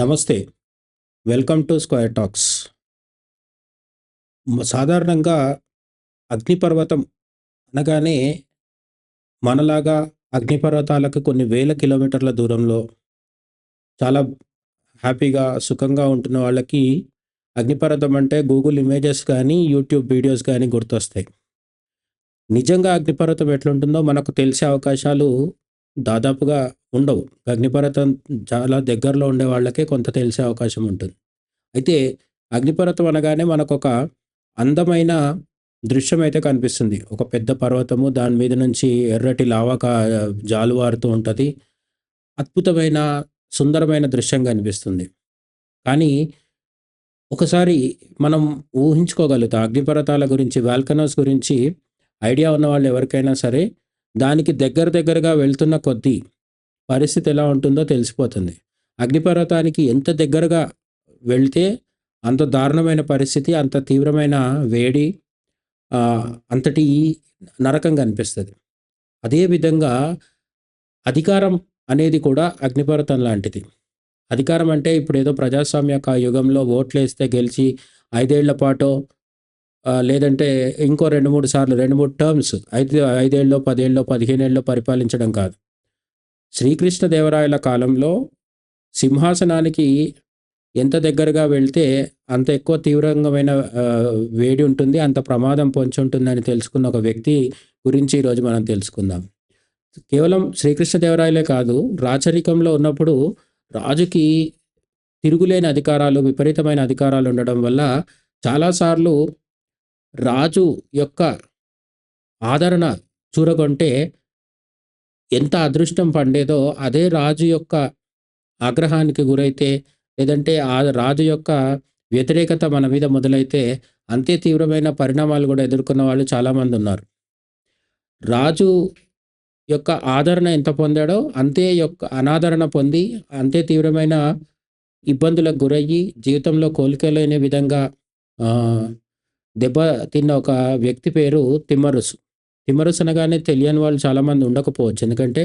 నమస్తే. Welcome to Square Talks. సాధారణంగా అగ్నిపర్వతం అనగానే మనలాగా అగ్నిపర్వతాలకు కొన్ని వేల కిలోమీటర్ల దూరంలో చాలా హ్యాపీగా సుఖంగా ఉంటున్న వాళ్ళకి అగ్నిపర్వతం అంటే గూగుల్ ఇమేజెస్ కానీ యూట్యూబ్ వీడియోస్ కానీ గుర్తొస్తాయి. నిజంగా అగ్నిపర్వతం ఎట్లుంటుందో మనకు తెలిసే అవకాశాలు దాదాపుగా ఉండవు. అగ్నిపర్వతం చాలా దగ్గరలో ఉండే వాళ్ళకే కొంత తెలిసే అవకాశం ఉంటుంది. అయితే అగ్నిపర్వతం అనగానే మనకు ఒక అందమైన దృశ్యం అయితే కనిపిస్తుంది. ఒక పెద్ద పర్వతము దాని మీద నుంచి ఎర్రటి లావా జాలువారుతూ ఉంటుంది. అద్భుతమైన సుందరమైన దృశ్యం కనిపిస్తుంది. కానీ ఒకసారి మనం ఊహించుకోగలుగుతాం అగ్నిపర్వతాల గురించి వాల్కనోస్ గురించి ఐడియా ఉన్న వాళ్ళు ఎవరికైనా సరే దానికి దగ్గర దగ్గరగా వెళ్తున్న కొద్దీ పరిస్థితి ఎలా ఉంటుందో తెలిసిపోతుంది. అగ్నిపర్వతానికి ఎంత దగ్గరగా వెళ్తే అంత దారుణమైన పరిస్థితి అంత తీవ్రమైన వేడి అంతటి నరకం కనిపిస్తుంది. అదేవిధంగా అధికారం అనేది కూడా అగ్నిపర్వతం లాంటిది. అధికారం అంటే ఇప్పుడు ఏదో ప్రజాస్వామ్య యుగంలో ఓట్లు వేస్తే గెలిచి ఐదేళ్ళ పాటు లేదంటే ఇంకో రెండు మూడు సార్లు రెండు మూడు టర్మ్స్ ఐదు ఐదేళ్ళు పదేళ్ళలో పదిహేనేళ్ళలో పరిపాలించడం కాదు. శ్రీకృష్ణదేవరాయల కాలంలో సింహాసనానికి ఎంత దగ్గరగా వెళ్తే అంత ఎక్కువ తీవ్రంగమైన వేడి ఉంటుంది అంత ప్రమాదం పొంచి ఉంటుందని తెలుసుకున్న ఒక వ్యక్తి గురించి ఈరోజు మనం తెలుసుకుందాం. కేవలం శ్రీకృష్ణదేవరాయలే కాదు రాచరికంలో ఉన్నప్పుడు రాజుకి తిరుగులేని అధికారాలు విపరీతమైన అధికారాలు ఉండడం వల్ల చాలాసార్లు రాజు యొక్క ఆదరణ చూరగొంటే ఎంత అదృష్టం పండేదో అదే రాజు యొక్క ఆగ్రహానికి గురైతే లేదంటే ఆ రాజు యొక్క వ్యతిరేకత మన మీద మొదలైతే అంతే తీవ్రమైన పరిణామాలు కూడా ఎదుర్కొన్న వాళ్ళు చాలామంది ఉన్నారు. రాజు యొక్క ఆదరణ ఎంత పొందాడో అంతే యొక్క అనాదరణ పొంది అంతే తీవ్రమైన ఇబ్బందులకు గురయ్యి జీవితంలో కోలుకోలేని విధంగా దెబ్బ తిన్న ఒక వ్యక్తి పేరు తిమ్మరుసు. తిమ్మరుసు అనగానే తెలియని వాళ్ళు చాలామంది ఉండకపోవచ్చు. ఎందుకంటే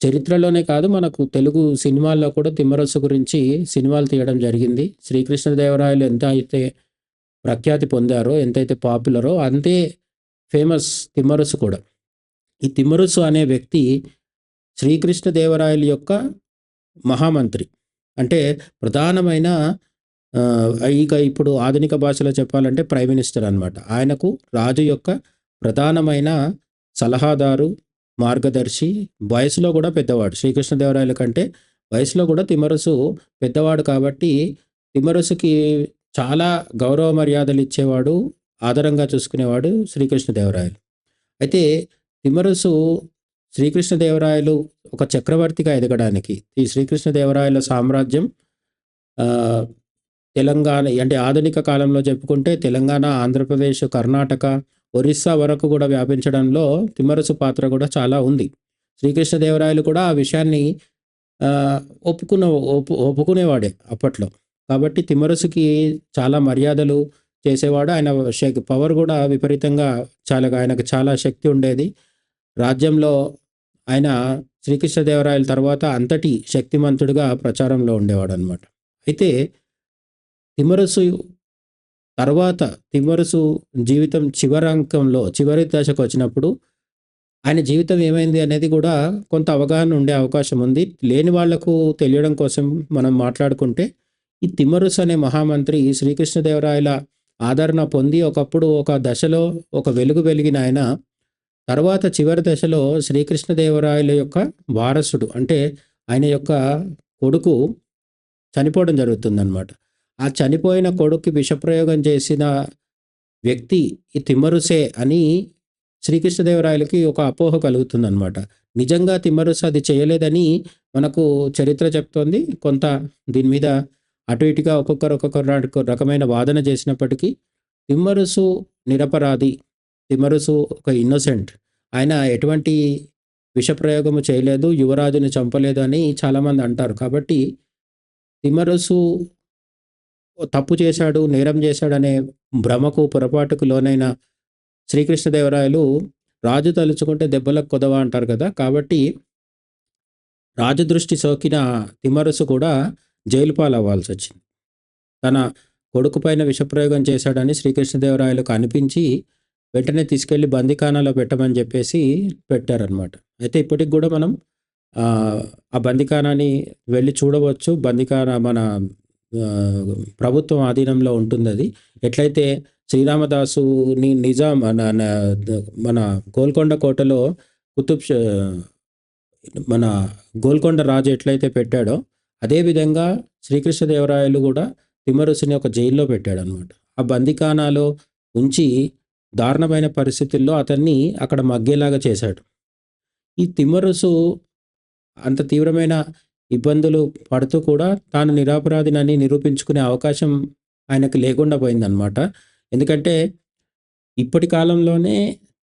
చరిత్రలోనే కాదు మనకు తెలుగు సినిమాల్లో కూడా తిమ్మరసు గురించి సినిమాలు తీయడం జరిగింది. శ్రీకృష్ణదేవరాయలు ఎంత అయితే ప్రఖ్యాతి పొందారో ఎంతైతే పాపులరో అంతే ఫేమస్ తిమ్మరసు కూడా. ఈ తిమ్మరసు అనే వ్యక్తి శ్రీకృష్ణదేవరాయలు యొక్క మహామంత్రి. అంటే ప్రధానమైన ఇక ఇప్పుడు ఆధునిక భాషలో చెప్పాలంటే ప్రైమ్ మినిస్టర్ అనమాట ఆయనకు రాజు యొక్క ప్రధానమైన సలహాదారు మార్గదర్శి వయసులో కూడా పెద్దవాడు. శ్రీకృష్ణదేవరాయల కంటే వయసులో కూడా తిమ్మరసు పెద్దవాడు కాబట్టి తిమ్మరసుకి చాలా గౌరవ మర్యాదలు ఇచ్చేవాడు ఆదరంగా చూసుకునేవాడు శ్రీకృష్ణదేవరాయలు. అయితే తిమ్మరసు శ్రీకృష్ణదేవరాయలు ఒక చక్రవర్తిగా ఎదగడానికి ఈ శ్రీకృష్ణదేవరాయల సామ్రాజ్యం తెలంగాణ అంటే ఆధునిక కాలంలో చెప్పుకుంటే తెలంగాణ ఆంధ్రప్రదేశ్ కర్ణాటక ఒరిస్సా వరకు కూడా వ్యాపించడంలో తిమ్మరసు పాత్ర కూడా చాలా ఉంది. శ్రీకృష్ణదేవరాయలు కూడా ఆ విషయాన్ని ఒప్పుకున్న ఒప్పు ఒప్పుకునేవాడే అప్పట్లో. కాబట్టి తిమ్మరసుకి చాలా మర్యాదలు చేసేవాడు. ఆయన శక్ పవర్ కూడా విపరీతంగా చాలా ఆయనకు చాలా శక్తి ఉండేది. రాజ్యంలో ఆయన శ్రీకృష్ణదేవరాయల తర్వాత అంతటి శక్తిమంతుడిగా ప్రచారంలో ఉండేవాడు అనమాట అయితే తిమ్మరసు తర్వాత తిమ్మరుసు జీవితం చివరాంకంలో చివరి దశకు వచ్చినప్పుడు ఆయన జీవితం ఏమైంది అనేది కూడా కొంత అవగాహన ఉండే అవకాశం ఉంది. లేని వాళ్ళకు తెలియడం కోసం మనం మాట్లాడుకుంటే ఈ తిమ్మరుసు అనే మహామంత్రి శ్రీకృష్ణదేవరాయల ఆదరణ పొంది ఒకప్పుడు ఒక దశలో ఒక వెలుగు వెలిగిన ఆయన తర్వాత చివరి దశలో శ్రీకృష్ణదేవరాయల యొక్క వారసుడు అంటే ఆయన యొక్క కొడుకు చనిపోవడం జరుగుతుందన్నమాట. ఆ చనిపోయిన కొడుక్కి విషప్రయోగం చేసిన వ్యక్తి ఈ తిమ్మరుసే అని శ్రీకృష్ణదేవరాయలకి ఒక అపోహ కలుగుతుందన్నమాట. నిజంగా తిమ్మరుస అది చేయలేదని మనకు చరిత్ర చెప్తోంది. కొంత దీని మీద అటు ఇటుగా ఒక్కొక్కరు ఒక్కొక్కరు రకమైన వాదన చేసినప్పటికీ తిమ్మరుసు నిరపరాధి తిమ్మరుసు ఒక ఇన్నోసెంట్. ఆయన ఎటువంటి విషప్రయోగము చేయలేదు యువరాజుని చంపలేదు అని చాలామంది అంటారు. కాబట్టి తిమ్మరుసు తప్పు చేశాడు నేరం చేశాడనే భ్రమకు పొరపాటుకు లోనైన శ్రీకృష్ణదేవరాయలు రాజు తలుచుకుంటే దెబ్బలకు కొదవ అంటారు కదా కాబట్టి రాజు దృష్టి సోకిన తిమరుసు కూడా జైలు పాలవ్వాల్సొచ్చింది. తన కొడుకు పైన విషప్రయోగం చేశాడని శ్రీకృష్ణదేవరాయలకు అనిపించి, వెంటనే తీసుకెళ్ళి బందికానాలో పెట్టమని చెప్పేసి పెట్టారనమాట. అయితే ఇప్పటికి కూడా మనం ఆ బందికానాన్ని వెళ్ళి చూడవచ్చు. బందికాన మన ప్రభుత్వం ఆధీనంలో అది ఎట్లయితే శ్రీరామదాసుని నిజాం మన మన గోల్కొండ కోటలో కుతుబ్ మన గోల్కొండ రాజు ఎట్లయితే పెట్టాడో, అదే విధంగా శ్రీకృష్ణదేవరాయలు కూడా తిమ్మరుసుని ఒక జైల్లో పెట్టాడనమాట. ఆ బందికానాలో ఉంచి దారుణమైన పరిస్థితుల్లో అతన్ని అక్కడ మగ్గేలాగా చేశాడు. ఈ తిమ్మరుసు అంత తీవ్రమైన ఇబ్బందులు పడుతూ కూడా తాను నిరాపరాధినని నిరూపించుకునే అవకాశం ఆయనకు లేకుండా పోయిందనమాట. ఎందుకంటే ఇప్పటి కాలంలోనే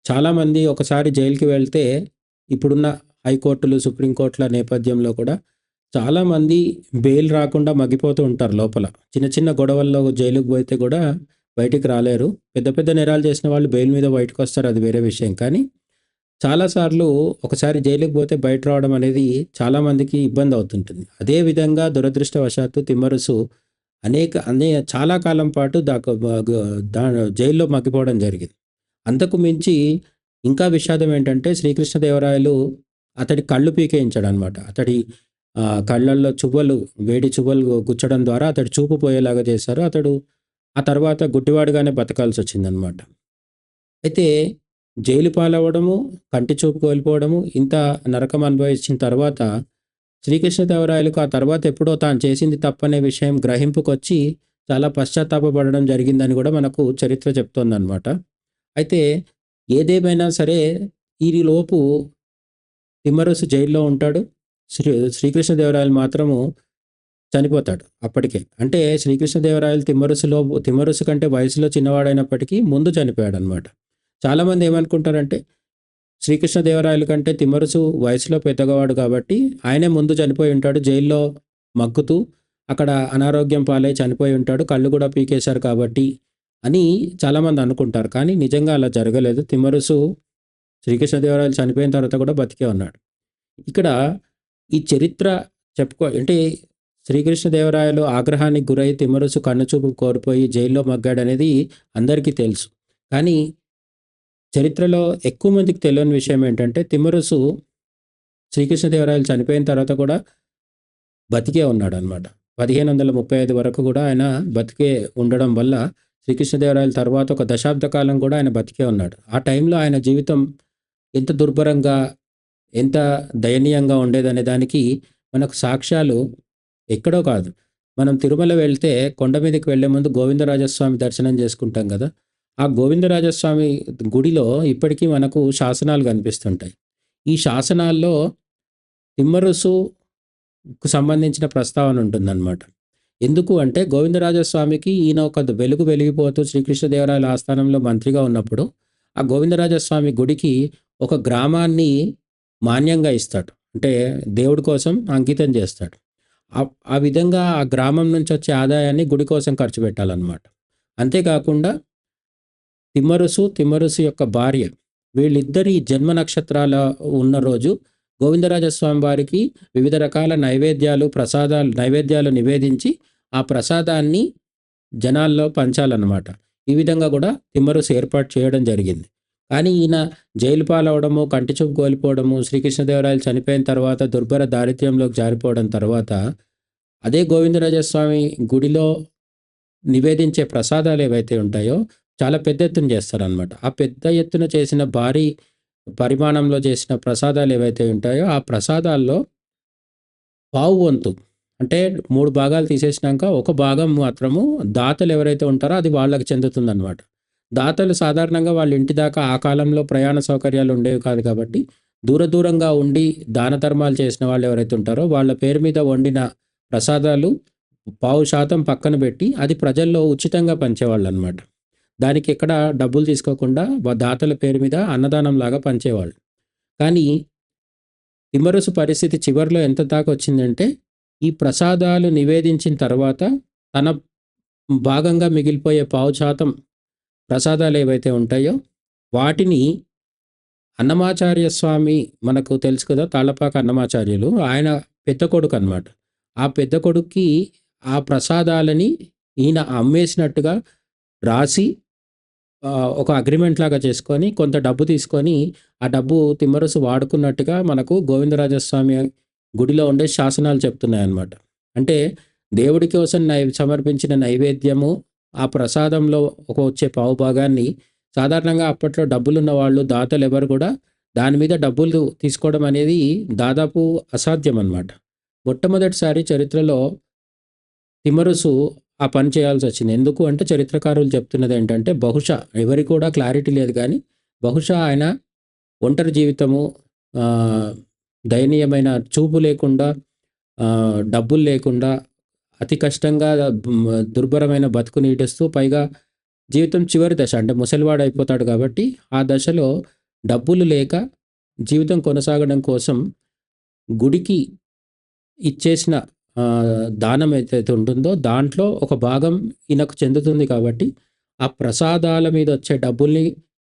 చాలామంది ఒకసారి జైలుకి వెళ్తే ఇప్పుడున్న హైకోర్టులు, సుప్రీం కోర్టుల నేపథ్యంలో కూడా చాలామంది బెయిల్ రాకుండా మగ్గిపోతూ ఉంటారు లోపల. చిన్న చిన్న గొడవల్లో జైలుకి పోతే కూడా బయటికి రాలేరు. పెద్ద పెద్ద నేరాలు చేసిన వాళ్ళు బెయిల్ మీద బయటకు వస్తారు అది వేరే విషయం. కానీ చాలాసార్లు ఒకసారి జైలుకి పోతే బయట రావడం అనేది చాలామందికి ఇబ్బంది అవుతుంటుంది అదే విధంగా దురదృష్టవశాత్తు తిమ్మరుసు అనేక అనే చాలా కాలం పాటు దాకా దా జైల్లో మగ్గిపోవడం జరిగింది. అంతకు మించి ఇంకా విషాదం ఏంటంటే శ్రీకృష్ణదేవరాయలు అతడి కళ్ళు పీకేయించాడనమాట. అతడి కళ్ళల్లో చువ్వలు వేడి చువ్వలు గుచ్చడం ద్వారా అతడు చూపు పోయేలాగా చేశారు. అతడు ఆ తర్వాత గుడ్డివాడుగానే బతకాల్సొచ్చిందనమాట. అయితే జైలు పాలవ్వడము, కంటి చూపు కోల్పోవడము, ఇంత నరకం అనుభవించిన తర్వాత శ్రీకృష్ణదేవరాయలకు ఆ తర్వాత ఎప్పుడో తాను చేసింది తప్పనే విషయం గ్రహింపుకొచ్చి చాలా పశ్చాత్తాపడడం జరిగిందని కూడా మనకు చరిత్ర చెప్తోందనమాట. అయితే ఏదేమైనా సరే ఈలోపు తిమ్మరుసు జైల్లో ఉంటాడు. శ్రీ శ్రీకృష్ణదేవరాయలు మాత్రము చనిపోతాడు అప్పటికే. అంటే శ్రీకృష్ణదేవరాయలు తిమ్మరుసులో తిమ్మరుసు కంటే వయసులో చిన్నవాడైనప్పటికీ ముందు చనిపోయాడు అనమాట చాలామంది ఏమనుకుంటారంటే శ్రీకృష్ణదేవరాయలు కంటే తిమ్మరుసు వయసులో పెద్దగవాడు కాబట్టి ఆయనే ముందు చనిపోయి ఉంటాడు. జైల్లో మగ్గుతూ అక్కడ అనారోగ్యం పాలై చనిపోయి ఉంటాడు. కళ్ళు కూడా పీకేశారు కాబట్టి అని చాలామంది అనుకుంటారు. కానీ నిజంగా అలా జరగలేదు. తిమ్మరుసు శ్రీకృష్ణదేవరాయలు చనిపోయిన తర్వాత కూడా బతికే ఉన్నాడు. ఇక్కడ ఈ చరిత్ర చెప్పుకో అంటే శ్రీకృష్ణదేవరాయలు ఆగ్రహానికి గురై తిమ్మరుసు కన్నుచూపు కోల్పోయి జైల్లో మగ్గాడనేది అందరికీ తెలుసు. కానీ చరిత్రలో ఎక్కువ మందికి తెలియని విషయం ఏంటంటే తిమ్మరుసు శ్రీకృష్ణదేవరాయలు చనిపోయిన తర్వాత కూడా బతికే ఉన్నాడనమాట. 1535 వరకు కూడా ఆయన బతికే ఉండడం వల్ల శ్రీకృష్ణదేవరాయల తర్వాత ఒక దశాబ్ద కాలం కూడా ఆయన బతికే ఉన్నాడు. ఆ టైంలో ఆయన జీవితం ఎంత దుర్భరంగా, ఎంత దయనీయంగా ఉండేదనే దానికి మనకు సాక్ష్యాలు ఎక్కడో కాదు. మనం తిరుమల వెళ్తే కొండ మీదకి వెళ్ళే ముందు గోవిందరాజస్వామి దర్శనం చేసుకుంటాం కదా ఆ గోవిందరాజస్వామి గుడిలో ఇప్పటికీ మనకు శాసనాలు కనిపిస్తుంటాయి. ఈ శాసనాల్లో తిమ్మరుసుకు సంబంధించిన ప్రస్తావన ఉంటుందనమాట. ఎందుకు అంటే గోవిందరాజస్వామికి ఈయన ఒక వెలుగు వెలిగిపోతూ శ్రీకృష్ణదేవరాయల ఆస్థానంలో మంత్రిగా ఉన్నప్పుడు, ఆ గోవిందరాజస్వామి గుడికి ఒక గ్రామాన్ని మాన్యంగా ఇస్తాడు. అంటే దేవుడి కోసం అంకితం చేస్తాడు. ఆ విధంగా ఆ గ్రామం నుంచి వచ్చే ఆదాయాన్ని గుడి కోసం ఖర్చు పెట్టాలన్నమాట అంతేకాకుండా తిమ్మరుసు, తిమ్మరుసు యొక్క భార్య వీళ్ళిద్దరి జన్మ నక్షత్రాల ఉన్న రోజు గోవిందరాజస్వామి వారికి వివిధ రకాల నైవేద్యాలు, ప్రసాదాలు నైవేద్యాలు నివేదించి ఆ ప్రసాదాన్ని జనాల్లో పంచాలన్నమాట. ఈ విధంగా కూడా తిమ్మరుసు ఏర్పాటు చేయడం జరిగింది. కానీ ఈయన జైలు పాలవ్వడము, కంటి చూపు కోల్పోవడము, శ్రీకృష్ణదేవరాయలు చనిపోయిన తర్వాత దుర్భర దారిద్ర్యంలోకి జారిపోవడం తర్వాత అదే గోవిందరాజస్వామి గుడిలో నివేదించే ప్రసాదాలు ఏవైతే ఉంటాయో చాలా పెద్ద ఎత్తున చేస్తారనమాట. ఆ పెద్ద ఎత్తున చేసిన భారీ పరిమాణంలో చేసిన ప్రసాదాలు ఏవైతే ఉంటాయో ఆ ప్రసాదాల్లో పావు వంతు అంటే మూడు భాగాలు తీసేసినాక ఒక భాగం మాత్రము దాతలు ఎవరైతే ఉంటారో అది వాళ్ళకి చెందుతుందనమాట. దాతలు సాధారణంగా వాళ్ళ ఇంటి దాకా ఆ కాలంలో ప్రయాణ సౌకర్యాలు ఉండేవి కాదు కాబట్టి దూర దూరంగా ఉండి దాన ధర్మాలు చేసిన వాళ్ళు ఎవరైతే ఉంటారో వాళ్ళ పేరు మీద వండిన ప్రసాదాలు పావు శాతం పక్కన పెట్టి అది ప్రజల్లో ఉచితంగా పంచేవాళ్ళు అనమాట దానికి ఎక్కడ డబ్బులు తీసుకోకుండా దాతల పేరు మీద అన్నదానం లాగా పంచేవాళ్ళు. కానీ తిమ్మరుసు పరిస్థితి చివరిలో ఎంత దాకా వచ్చిందంటే ఈ ప్రసాదాలు నివేదించిన తర్వాత తన భాగంగా మిగిలిపోయే పావు శాతం ప్రసాదాలు ఏవైతే ఉంటాయో వాటిని అన్నమాచార్య స్వామి మనకు తెలుసు కదా! తాళ్ళపాక అన్నమాచార్యులు ఆయన పెద్ద కొడుకు అనమాట ఆ పెద్ద కొడుక్కి ఆ ప్రసాదాలని ఈయన అమ్మేసినట్టుగా రాసి ఒక అగ్రిమెంట్ లాగా చేసుకొని కొంత డబ్బు తీసుకొని, ఆ డబ్బు తిమ్మరుసు వాడుకున్నట్టుగా మనకు గోవిందరాజస్వామి గుడిలో ఉండే శాసనాలు చెప్తున్నాయన్నమాట. అంటే దేవుడి కోసం నై సమర్పించిన నైవేద్యము, ఆ ప్రసాదంలో ఒక వచ్చే పావు భాగాన్ని సాధారణంగా అప్పట్లో డబ్బులున్న వాళ్ళు దాతలెవరు కూడా దాని మీద డబ్బులు తీసుకోవడం అనేది దాదాపు అసాధ్యం అన్నమాట. మొట్టమొదటిసారి చరిత్రలో తిమ్మరుసు ఆ పని చేయాల్సి వచ్చింది. ఎందుకు అంటే చరిత్రకారులు చెప్తున్నది ఏంటంటే బహుశా ఎవరి కూడా క్లారిటీ లేదు కానీ బహుశా ఆయన ఒంటరి జీవితము దయనీయమైన చూపు లేకుండా డబ్బులు లేకుండా అతి కష్టంగా దుర్భరమైన బతుకు నీటిస్తూ పైగా జీవితం చివరి దశ అంటే ముసలివాడు అయిపోతాడు కాబట్టి, ఆ దశలో డబ్బులు లేక జీవితం కొనసాగడం కోసం గుడికి ఇచ్చేసిన దానం ఏదైతే ఉంటుందో దాంట్లో ఒక భాగం ఈయనకు చెందుతుంది కాబట్టి, ఆ ప్రసాదాల మీద వచ్చే డబ్బుల్ని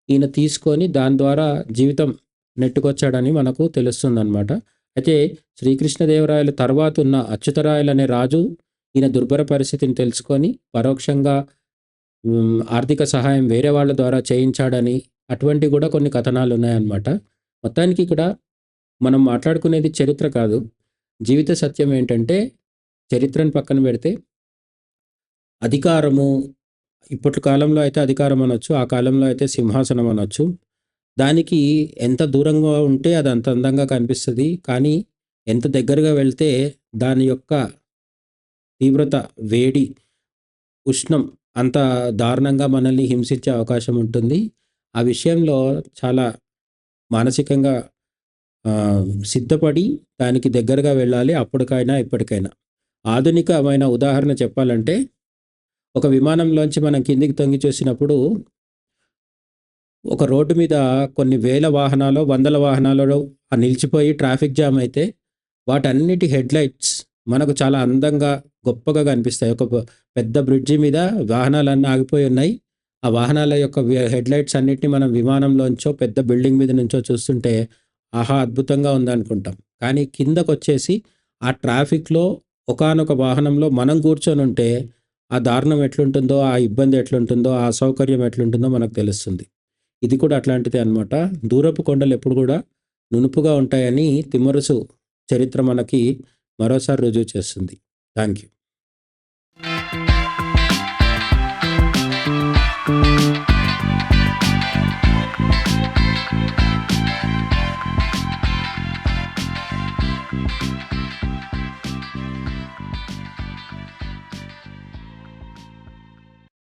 ఈయన తీసుకొని దాని ద్వారా జీవితం నెట్టుకొచ్చాడని మనకు తెలుస్తుందన్నమాట. అయితే శ్రీకృష్ణదేవరాయల తర్వాత ఉన్న అచ్యుతరాయలు అనే రాజు ఈయన దుర్భర పరిస్థితిని తెలుసుకొని పరోక్షంగా ఆర్థిక సహాయం వేరే వాళ్ళ ద్వారా చేయించాడని అటువంటి కూడా కొన్ని కథనాలు ఉన్నాయన్నమాట మొత్తానికి ఇక్కడ మనం మాట్లాడుకునేది చరిత్ర కాదు. జీవిత సత్యం ఏంటంటే చరిత్రను పక్కన పెడితే అధికారము ఇప్పటి కాలంలో అయితే అధికారం అనొచ్చు. ఆ కాలంలో అయితే సింహాసనం అనొచ్చు. దానికి ఎంత దూరంగా ఉంటే అది అంత అందంగా కనిపిస్తుంది కానీ ఎంత దగ్గరగా వెళ్తే దాని యొక్క తీవ్రత, వేడి, ఉష్ణం అంత దారుణంగా మనల్ని హింసించే అవకాశం ఉంటుంది. ఆ విషయంలో చాలా మానసికంగా సిద్ధపడి దానికి దగ్గరగా వెళ్ళాలి అప్పటికైనా, ఇప్పటికైనా. ఆధునికమైన ఉదాహరణ చెప్పాలంటే ఒక విమానంలోంచి మనం కిందికి తొంగి చూసినప్పుడు ఒక రోడ్డు మీద కొన్ని వేల వాహనాలో, వందల వాహనాలలో నిలిచిపోయి ట్రాఫిక్ జామ్ అయితే వాటన్నిటి హెడ్‌లైట్స్ మనకు చాలా అందంగా, గొప్పగా కనిపిస్తాయి. ఒక పెద్ద బ్రిడ్జి మీద వాహనాలన్నీ ఆగిపోయి ఉన్నాయి. ఆ వాహనాల యొక్క హెడ్‌లైట్స్ అన్నిటిని మనం విమానంలోంచో, పెద్ద బిల్డింగ్ మీద నుంచో చూస్తుంటే ఆహా అద్భుతంగా ఉందనుకుంటాం. కానీ కిందకు వచ్చేసి ఆ ట్రాఫిక్లో ఒకనొక వాహనంలో మనం కూర్చొని ఉంటే ఆ దారుణం ఎట్లుంటుందో ఆ ఇబ్బంది ఎట్లుంటుందో ఆ సౌకర్యం ఎట్లుంటుందో మనకు తెలుస్తుంది. ఇది కూడా అట్లాంటిదే అనమాట దూరపు కొండలు ఎప్పుడు కూడా నునుపుగా ఉంటాయని తిమ్మరుసు చరిత్ర మనకి మరోసారి రుజువు చేస్తుంది. Thank you ピッ!